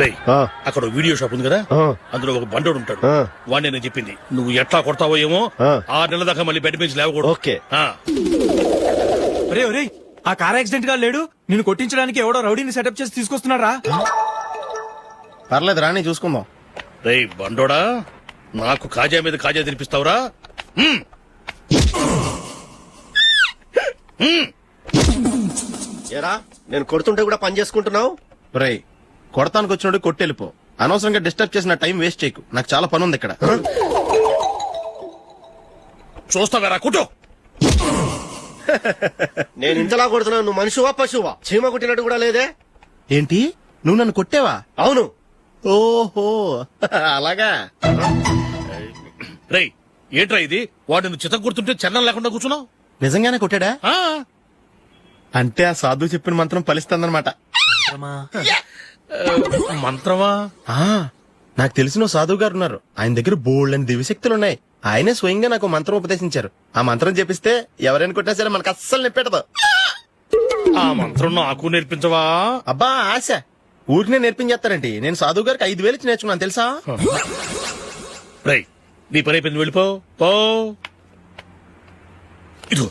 రేయ్, ఆ, అక్కడ ఓ వీడియో షాప్ ఉంది కదా? అందులో ఒక బండోడు ఉంటాడు. వాడిని నేను చెప్పింది నువ్వు ఎట్లా కొడతావో ఏమో ఆ. ఆరు నెలల దాకా మళ్ళీ బెడ్ పెంచి లేవకూడదు. ఓకే. ఆ, ఒరే ఒరే ఆ కార్ యాక్సిడెంట్గా లేడు? నిన్ను కొట్టించడానికి ఎవడో రౌడీని సెటప్ చేసి తీసుకొస్తున్నారా పర్లేదు రాని చూసుకుందాం. రేయ్ బండోడా నాకు కాజా మీద కాజా తినిపిస్తావురా. ఏరా నేను కొడుతుంటే కూడా పని చేసుకుంటున్నావు? రై కొడతానికి వచ్చినోడు కొట్టెళ్ళిపో. అనవసరంగా డిస్టర్బ్ చేసిన టైం వేస్ట్ చేయకు. నాకు చాలా పని ఉంది ఇక్కడ. చూస్తావేరా కుటో నేను ఇంతలా కొడుతున్నాను నువ్వు మనిషివా పశువా? చీమ కుట్టినట్టు కూడా లేదే? ఏంటి? నువ్వు నన్ను కొట్టేవా? అవును. ఓహో. అలాగా? రేయ్ ఏంట్రా ఇది? వాడు నువ్వు చిత్త గుర్తుంటే లేకుండా కూర్చున్నావు? నిజంగానే కొట్టాడా? ఆ, అంటే ఆ సాధువు చెప్పిన మంత్రం ఫలిస్తుందన్నమాట. మంత్రమా? నాకు తెలిసిన సాధువు గారు ఉన్నారు. ఆయన దగ్గర బోల్డ్ అని దివ్యశక్తులు ఉన్నాయి. ఆయనే స్వయంగా నాకు మంత్రం ఉపదేశించారు. ఆ మంత్రం చెప్పిస్తే ఎవరైనా కొట్టినా సరే మనకు అస్సలు నిప్పెడదు ఆ మంత్రం నాకు నేర్పించవా? అబ్బా ఆశ. ఊరినే నేర్పించేస్తారండి. నేను సాధువు గారికి ఐదు వేలు ఇచ్చి నేర్చుకున్నాను తెలుసా? నీ పని అయిపోయింది వెళ్ళిపో. పో. ఇదిగో.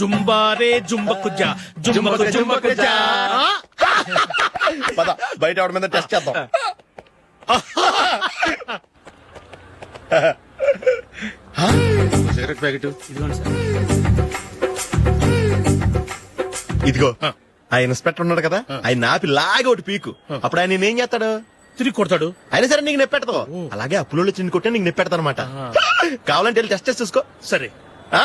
జుంబారే జుంబకు జా జుంబకు జుంబకు జా పద బయట ఆవిడ మీద టెస్ట్ చేద్దాం. Cigarette packet. ఇదిగో ఆ. ఇన్స్పెక్టర్ ఉన్నాడు కదా ఆయన నాపి లాగే ఒకటి పీకు. అప్పుడు ఆయన నేనేం చేస్తాడు? తిరిగి కొడతాడు. అయినా సరే నీకు నెప్పెడతావు అలాగే అప్పులో చిన్న కొట్టే నీకు నెప్పెడతా అనమాట కావాలంటే వెళ్ళి టెస్ట్ చేసి చూసుకో. సరే. ఆ?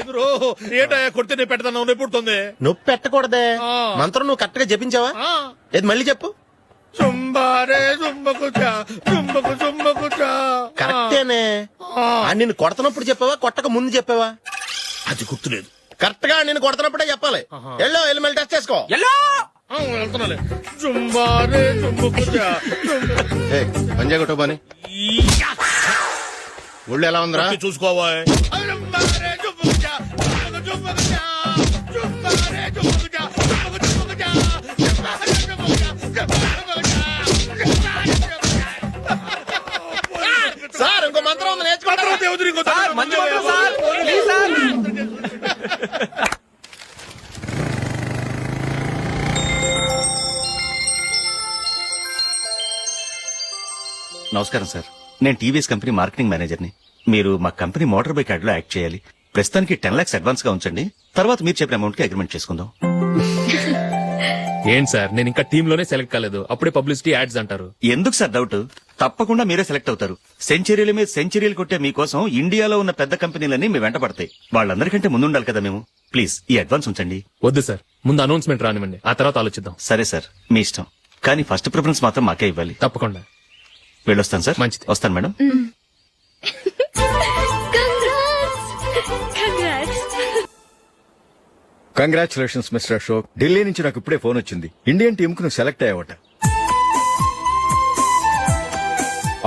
ఎదురు ఏంటయ్యా కొడితే నేను పెడతాను నొప్పి పుడుతుంది. నొప్పి పెట్టకూడదే. మంత్రం నువ్వు కరెక్ట్గా జపించావా? ఆ. ఏది మళ్ళీ చెప్పు. జుంబకు జా కరెక్టేనే. నిన్ను కొడుతున్నప్పుడు చెప్పావా? కొట్టక ముందు చెప్పావా? అది గుర్తులేదు. కరెక్ట్గా నేను కొడుతున్నప్పుడే చెప్పాలి. ఎల్లో వెళ్ళి మళ్ళీ టెస్ట్ చేసుకో. ఎల్లో! ఆ, వెళ్తున్నాలే. పంజా కొట్టబాని. ఒళ్ళు ఎలా ఉందిరా? నొప్పి నమస్కారం సార్. నేను టీవీఎస్ కంపెనీ మార్కెటింగ్ మేనేజర్ని. మీరు మా కంపెనీ మోటార్ బైక్ యాడ్లో యాక్ట్ చేయాలి. ప్రస్తుతానికి టెన్ లాక్స్ అడ్వాన్స్గా ఉంచండి. తర్వాత మీరు చెప్పిన అమౌంట్కి అగ్రిమెంట్ చేసుకుందాం. ఏంటి సార్? నేను ఇంకా టీమ్లోనే సెలెక్ట్ కాలేదు. అప్పుడే పబ్లిసిటీ యాడ్స్ అంటారు. ఎందుకు సార్ డౌట్? తప్పకుండా మీరే సెలెక్ట్ అవుతారు. సెంచరీల మీద సెంచరీలు కొట్టే మీకోసం ఇండియాలో ఉన్న పెద్ద కంపెనీలన్నీ మీ వెంట పడతాయి. వాళ్ళందరికంటే ముందుండాలి కదా మేము. ప్లీజ్ ఈ అడ్వాన్స్ ఉంచండి. వద్దు సార్. ముందు అనౌన్స్మెంట్ రానివ్వండి. ఆ తర్వాత ఆలోచిద్దాం. సరే సార్ మీ ఇష్టం. కానీ ఫస్ట్ ప్రిఫరెన్స్ మాత్రం మాకే ఇవ్వాలి. తప్పకుండా. వెళ్ళొస్తాను సార్. మంచిది. వస్తాను madam. Congratulations mister Ashok Delhi నుంచి నాకు ఇప్పుడే ఫోన్ వచ్చింది. ఇండియన్ టీమ్కు నువ్వు సెలెక్ట్ అయ్యావట.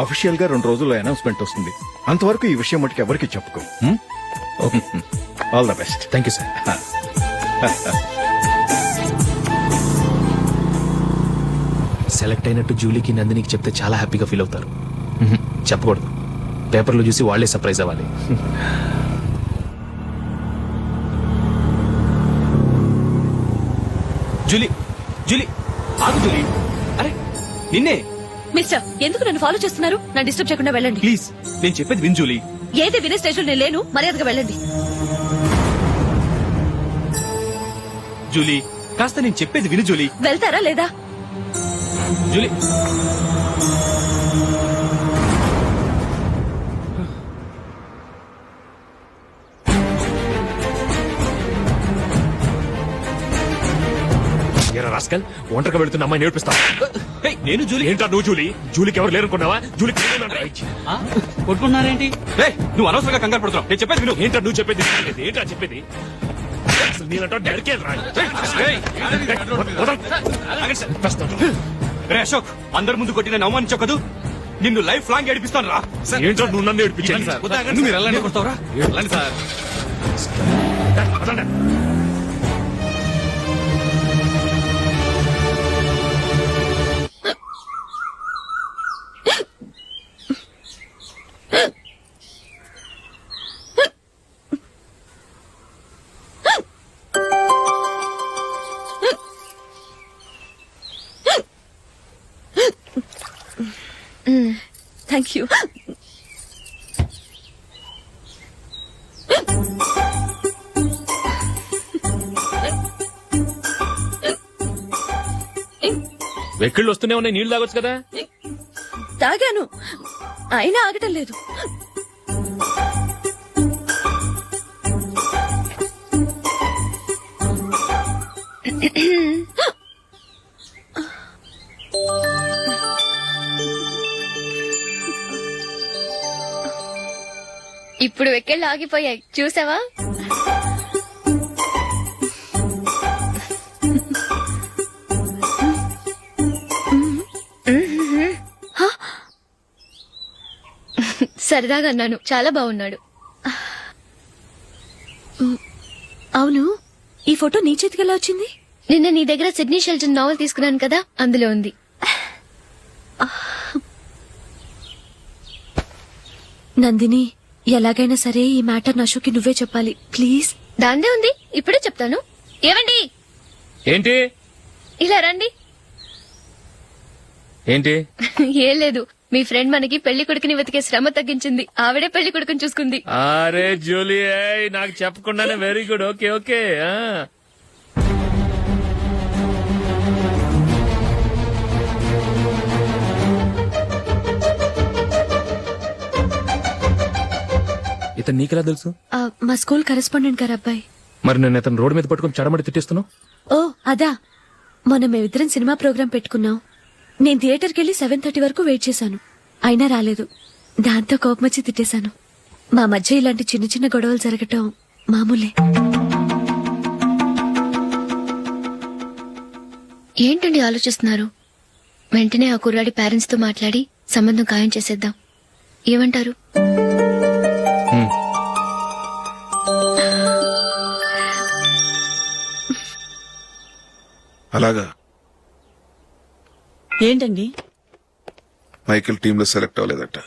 అఫీషియల్గా రెండు రోజుల్లో అనౌన్స్మెంట్ వస్తుంది. అంతవరకు ఈ విషయం మటుకు ఎవరికి చెప్పుకో. All the best thank you sir select అయినట్టు జూలీకి నందినికి చెప్తే చాలా హ్యాపీగా ఫీల్ అవుతారు. చెప్పకూడదు. పేపర్లో చూసి వాళ్ళే సర్ప్రైజ్ అవ్వాలి. జూలీ జూలీ ఆగు జూలీ. అరే నిన్నే మిస్టర్ ఎందుకు నన్ను ఫాలో చేస్తున్నారు? నన్ను డిస్టర్బ్ చేయకుండా వెళ్ళండి. ప్లీజ్ నేను చెప్పేది విన్ జూలీ. ఏది వినే స్టేజ్ నేను లేను మర్యాదగా వెళ్ళండి. జూలీ కాస్త నేను చెప్పేది విను జూలీ. వెళ్తారా లేదా? జూలీ. రాస్కల్ ఒంటరిగా వెళ్తున్న అమ్మాయి నేర్పిస్తా ఏయ్, నేను జూలీ ఏంటా నువ్వు జూలీ? జూలీకి ఎవరు లేరుకున్నావా జూలీకి కొట్టుకున్నారేంటి? నువ్వు అనవసరంగా కంగారు పడుతున్నావు. నేను చెప్పేది విను. ఏంటా నువ్వు చెప్పేది? ఏంటా చెప్పేది? అసలు నీళ్ళంటో రా. సార్. అశోక్ అందరి ముందు కొట్టి నేను అవమానించకదు నిన్ను లైఫ్ లాంగ్ ఏడిపిస్తాను రా. ఏంటో నువ్వు నన్ను ఏడిపించాలి మీరు వెళ్ళండి. కొడతావరా సార్. థ్యాంక్ యూ వెక్కిళ్ళు వస్తూనే ఉన్నాయి నీళ్ళు తాగొచ్చు కదా? తాగాను. అయినా ఆగటం లేదు. ఇప్పుడు వెక్కెళ్ళు ఆగిపోయాయి. చూసావా? సరదాగా అన్నాను. చాలా బాగున్నాడు అవును. ఈ ఫోటో నీ చేతికి ఎలా వచ్చింది? నిన్న నీ దగ్గర సిడ్నీ షెల్టన్ నావల్ తీసుకున్నాను కదా అందులో ఉంది. నందిని ఎలాగైనా సరే ఈ మ్యాటర్ నషుకి నువ్వే చెప్పాలి. ప్లీజ్. దాందే ఉంది. ఇప్పుడే చెప్తాను. ఏవండి? ఏంటి? ఇలా రండి. ఏంటి? ఏం లేదు. మీ ఫ్రెండ్ మనకి పెళ్ళి కొడుకుని వెతికే శ్రమ తగ్గించింది. ఆవిడే పెళ్ళి కొడుకుని చూసుకుంది. అరే జూలీ ఏయ్, నాకు చెప్పకుండానే వెరీ గుడ్ ఓకే ఓకే ఇతను నీకెలా తెలుసు? ఆ, మా స్కూల్ కరెస్పాండెంట్ గారు అబ్బాయి. మరి నేను ఇతను రోడ్డు మీద పట్టుకుని చడమడి తిట్టేస్తున్నావు? ఓ అదా. మొన్న మేమిద్దరం సినిమా ప్రోగ్రాం పెట్టుకున్నాం. నేను థియేటర్కి వెళ్ళి సెవెన్ థర్టీ వరకు వెయిట్ చేశాను. అయినా రాలేదు. దాంతో కోపం వచ్చి తిట్టేశాను. మా మధ్య ఇలాంటి చిన్న చిన్న గొడవలు జరగటం మామూలే. ఏంటండి ఆలోచిస్తున్నారు? వెంటనే ఆ కుర్రాడి పేరెంట్స్తో మాట్లాడి సంబంధం ఖాయం చేసేద్దాం. ఏమంటారు? అలాగా. ఏంటండి? మైకిల్ టీమ్లో సెలెక్ట్ అవ్వలేదట.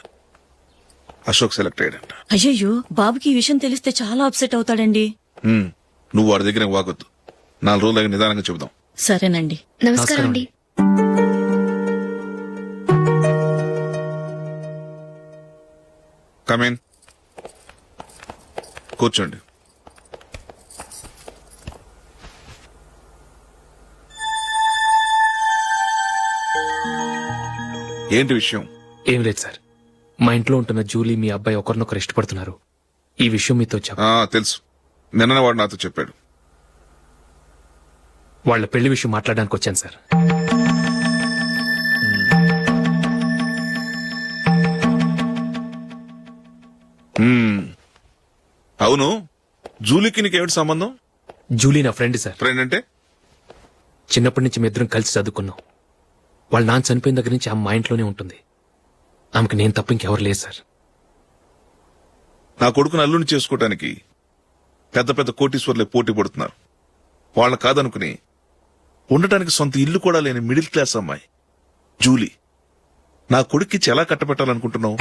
అశోక్ సెలెక్ట్ అయ్యాడంట. అయ్యయ్యో బాబుకి ఈ విషయం తెలిస్తే చాలా అప్సెట్ అవుతాడండి. హ్మ్. నువ్వు వాడి దగ్గర వాగొద్దు. నాలుగు రోజులకి నిదానంగా చెబుదాం. సరేనండి. నమస్కారం అండి. కమేన్ కూర్చోండి. ఏంటి విషయం? ఏం లేదు సార్. మా ఇంట్లో ఉంటున్న జూలీ మీ అబ్బాయి ఒకరినొకరు ఇష్టపడుతున్నారు. ఈ విషయం మీతో చెప్ప ఆ తెలుసు. నిన్న వాడు నాతో చెప్పాడు. వాళ్ళ పెళ్ళి విషయం మాట్లాడడానికి వచ్చాను సార్. అవును. జూలీకి నీకు ఏమిటి సంబంధం? జూలీ నా ఫ్రెండ్ సార్. ఫ్రెండ్ అంటే? చిన్నప్పటి నుంచి మీ ఇద్దరం కలిసి చదువుకున్నాం. వాళ్ళ నాన్న చనిపోయిన దగ్గర నుంచి ఆమె మా ఇంట్లోనే ఉంటుంది. ఆమెకు నేను తప్ప ఇంకెవరు లేదు సార్. నా కొడుకును అల్లుని చేసుకోవటానికి పెద్ద పెద్ద కోటీశ్వర్లే పోటీ పడుతున్నారు. వాళ్ళ కాదనుకుని ఉండటానికి సొంత ఇల్లు కూడా లేని మిడిల్ క్లాస్ అమ్మాయి జూలీ. నా కొడుక్కిచ్చి ఎలా కట్టబెట్టాలనుకుంటున్నావు?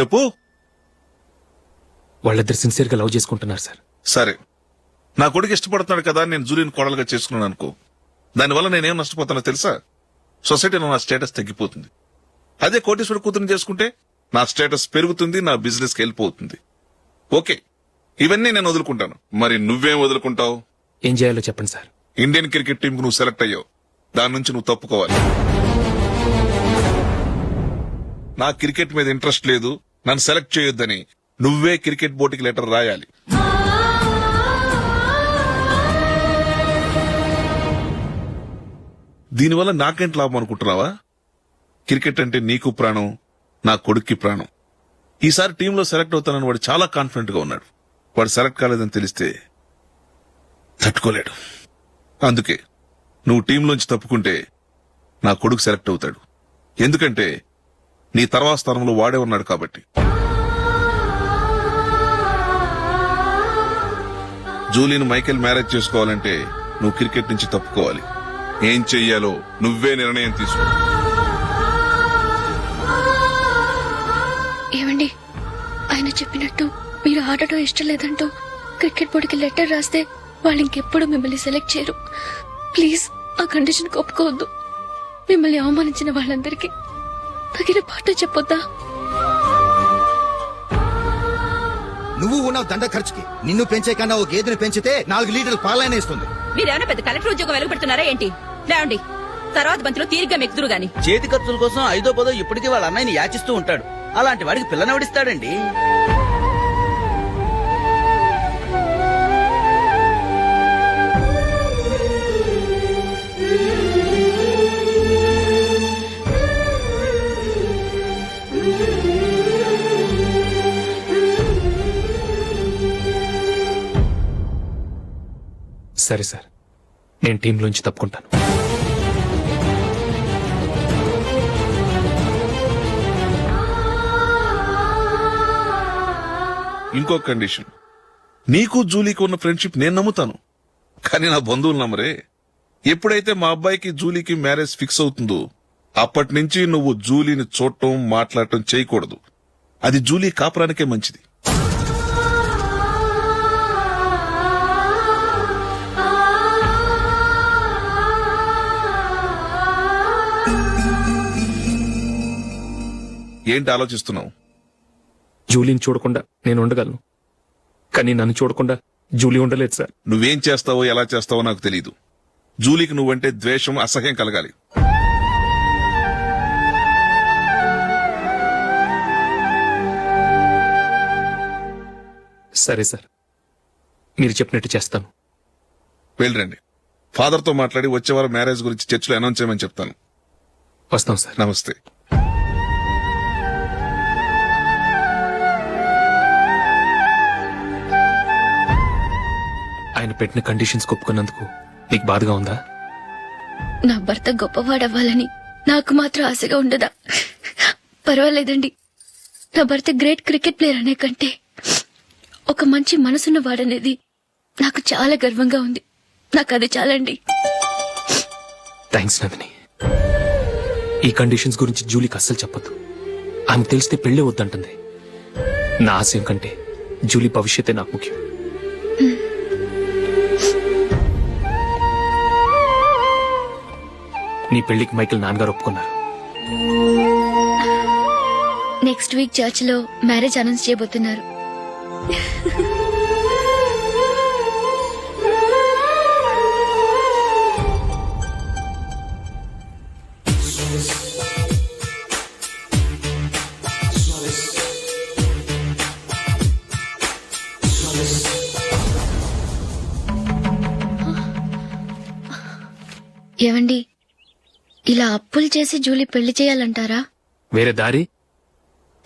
చెప్పు. వాళ్ళిద్దరు సిన్సియర్గా లవ్ చేసుకుంటున్నారు సార్. సరే. నా కొడుకు ఇష్టపడుతున్నాడు కదా నేను జూలీని కోడలుగా చేసుకున్నాను అనుకో. దానివల్ల నేనేం నష్టపోతానో తెలుసా? సొసైటీలో నా స్టేటస్ తగ్గిపోతుంది. అదే కోటేశ్వర కూతురు చేసుకుంటే నా స్టేటస్ పెరుగుతుంది నా బిజినెస్కి వెళ్ళిపోతుంది. ఓకే ఇవన్నీ నేను వదులుకుంటాను. మరి నువ్వేం వదులుకుంటావు? ఏం చేయాలో చెప్పండి సార్. ఇండియన్ క్రికెట్ టీం నువ్వు సెలెక్ట్ అయ్యావు. దాని నుంచి నువ్వు తప్పుకోవాలి. నా క్రికెట్ మీద ఇంట్రెస్ట్ లేదు. నన్ను సెలెక్ట్ చేయొద్దని నువ్వే క్రికెట్ బోర్డుకి లెటర్ రాయాలి. దీనివల్ల నాకేంటి లాభం అనుకుంటున్నావా? క్రికెట్ అంటే నీకు ప్రాణం నా కొడుక్కి ప్రాణం. ఈసారి టీంలో సెలెక్ట్ అవుతానని వాడు చాలా కాన్ఫిడెంట్గా ఉన్నాడు. వాడు సెలెక్ట్ కాలేదని తెలిస్తే తట్టుకోలేడు. అందుకే నువ్వు టీంలోంచి తప్పుకుంటే నా కొడుకు సెలెక్ట్ అవుతాడు. ఎందుకంటే నీ తర్వాత స్థానంలో వాడే ఉన్నాడు కాబట్టి. జూలీని మైకేల్ మ్యారేజ్ చేసుకోవాలంటే నువ్వు క్రికెట్ నుంచి తప్పుకోవాలి. ఏం చెయ్యాలో నువ్వే నిర్ణయం తీసుకో. ఏమండి? ఆయన చెప్పినట్టు మీరు ఆడటం ఇష్టం లేదంటూ క్రికెట్ బోర్డుకి లెటర్ రాస్తే వాళ్ళు ఇంకెప్పుడు మిమ్మల్ని సెలెక్ట్ చేయరు. ప్లీజ్ ఆ కండిషన్ ఒప్పుకోవద్దు. మిమ్మల్ని అవమానించిన వాళ్ళందరికీ తగిన పాట చెప్పొద్దా? నువ్వు ఉన్నావు దండ ఖర్చుకి. నిన్ను పెంచే కన్నా ఓ గేదెని పెంచితే నాలుగు లీటర్లు పాలైన ఇస్తుంది. మీరేమైనా పెద్ద కలెక్టర్ ఉద్యోగం వెలుగుపెడుతున్నారా ఏంటి? లేవండి. తర్వాత బంతిలో తీరిగ్గా మెక్కుదురు గాని. చేతి ఖర్చుల కోసం ఐదో పదో ఇప్పటికీ వాళ్ళ అన్నయ్యని యాచిస్తూ ఉంటాడు. అలాంటి వాడికి పిల్లనవడిస్తాడండి సరే సార్. నేను టీంలోంచి తప్పుకుంటాను. ఇంకో కండిషన్. నీకు జూలీకి ఉన్న ఫ్రెండ్షిప్ నేను నమ్ముతాను. కానీ నా బంధువులు నమ్మరే. ఎప్పుడైతే మా అబ్బాయికి జూలీకి మ్యారేజ్ ఫిక్స్ అవుతుందో అప్పటి నుంచి నువ్వు జూలీని చూడటం మాట్లాడటం చేయకూడదు. అది జూలీ కాపురానికే మంచిది. ఏంటి ఆలోచిస్తున్నావు? జూలీని చూడకుండా నేను ఉండగలను. కానీ నన్ను చూడకుండా జూలీ ఉండలేదు సార్. నువ్వేం చేస్తావో ఎలా చేస్తావో నాకు తెలియదు జూలీకి నువ్వంటే ద్వేషం అసహ్యం కలగాలి. సరే సార్. మీరు చెప్పినట్టు చేస్తాను. వెళ్ళరండి. ఫాదర్తో మాట్లాడి వచ్చే వారం మ్యారేజ్ గురించి చర్చిలో అనౌన్స్ చేయమని చెప్తాను. వస్తాం సార్. నమస్తే. ఆయన పెట్టిన కండిషన్స్ ఒప్పుకున్నందుకు నీకు బాధగా ఉందా? నా భర్త గొప్పవాడవ్వాలని నాకు మాత్రం ఆశగా ఉండదా? పర్వాలేదండి. నా భర్త గ్రేట్ క్రికెట్ ప్లేయర్ అనే కంటే ఒక మంచి మనసున్న వాడనేది నాకు చాలా గర్వంగా ఉంది. నాకు అది చాలండి. థ్యాంక్స్ నందిని ఈ కండిషన్స్ గురించి జూలీకి అస్సలు చెప్పొద్దు. ఆమెకు తెలిస్తే పెళ్ళే వద్దంటుంది. నా ఆశయం కంటే జూలీ భవిష్యత్తే నాకు ముఖ్యం. నీ పెళ్ళికి మైకిల్ నాన్నగారు ఒప్పుకున్నారు. నెక్స్ట్ వీక్ చర్చ్లో మ్యారేజ్ అనౌన్స్ చేయబోతున్నారు. అప్పులు చేసి జూలీ పెళ్ళి చేయాలంటారా? వేరే దారి?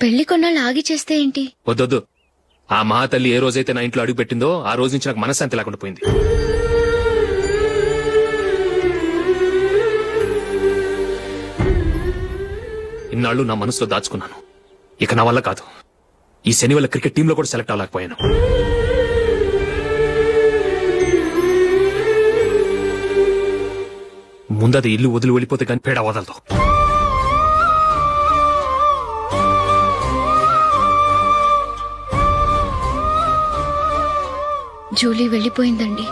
పెళ్ళి కొన్నాళ్ళు ఆగి చేస్తే ఏంటి? వద్దొద్దు. ఆ మహాతల్లి ఏ రోజైతే నా ఇంట్లో అడుగుపెట్టిందో ఆ రోజు నుంచి నాకు మనశ్శాంతి లేకుండా పోయింది. ఇన్నాళ్ళు నా మనసులో దాచుకున్నాను. ఇక నా వల్ల కాదు. ఈ శని వల్ల క్రికెట్ టీంలో కూడా సెలెక్ట్ అవ్వలేకపోయాను. ముందది ఇల్లు వదిలి వెళ్ళిపోతే కానీ పేడ వదలదు. జూలీ వెళ్ళిపోయిందండి.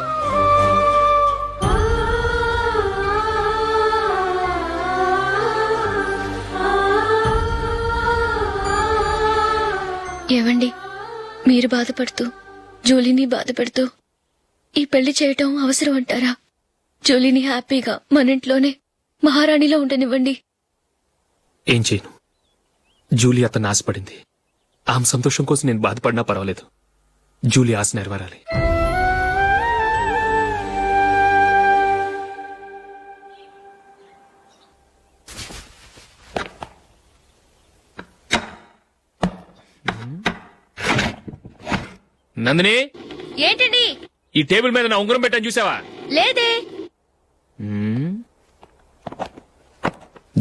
ఏవండి? మీరు బాధపడుతూ జూలీని బాధపడుతూ ఈ పెళ్ళి చేయటం అవసరం అంటారా? జూలీని హ్యాపీగా మన ఇంట్లోనే మహారాణిలో ఉండనివ్వండి. ఏం చేయను? జూలీ అతను ఆశపడింది. ఆమె సంతోషం కోసం నేను బాధపడినా పర్వాలేదు. జూలీ ఆశ నెరవేరాలి. నందిని? ఏంటండి? ఈ టేబుల్ మీద నా ఉంగరం పెట్టని చూసావా? లేదే.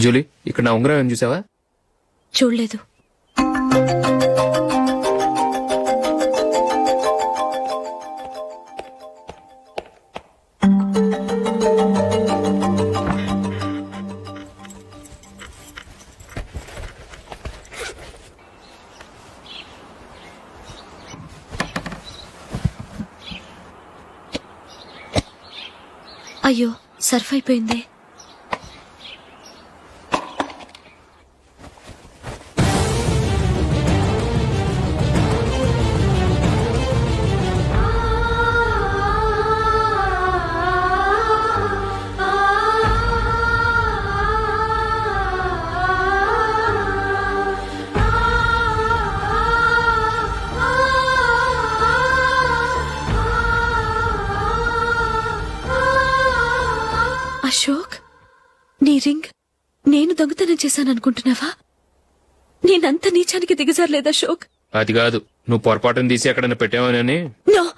జూలీ ఇక్కడ నా ఉంగరం ఏం చూసావా? చూడలేదు. అయ్యో సర్ఫ్ అయిపోయిందే. అశోక్ నీ రింగ్ నేను దొంగతనం చేశాననుకుంటున్నావా? నేనంత నీచానికి దిగజారలేదు అశోక్. అది కాదు నువ్వు పొరపాటును తీసి ఎక్కడైనా పెట్టావని నో.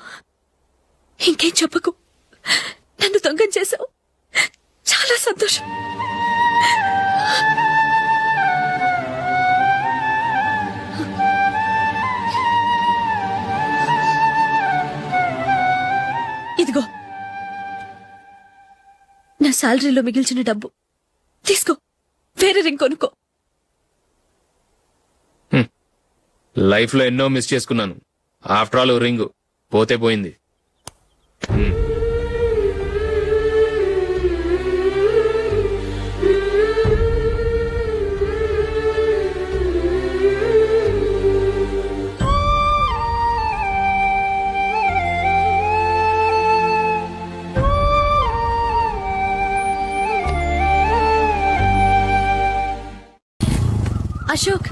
ఇంకేం చెప్పకు. నన్ను దొంగం చేశావు. చాలా సంతోషం. ఇదిగో. నా శాలరీలో మిగిల్చిన డబ్బు. తీసుకో. వేరే రింగ్ కొనుక్కో. లైఫ్లో ఎన్నో మిస్ చేసుకున్నాను. After all ring. పోతే పోయింది. అశోక్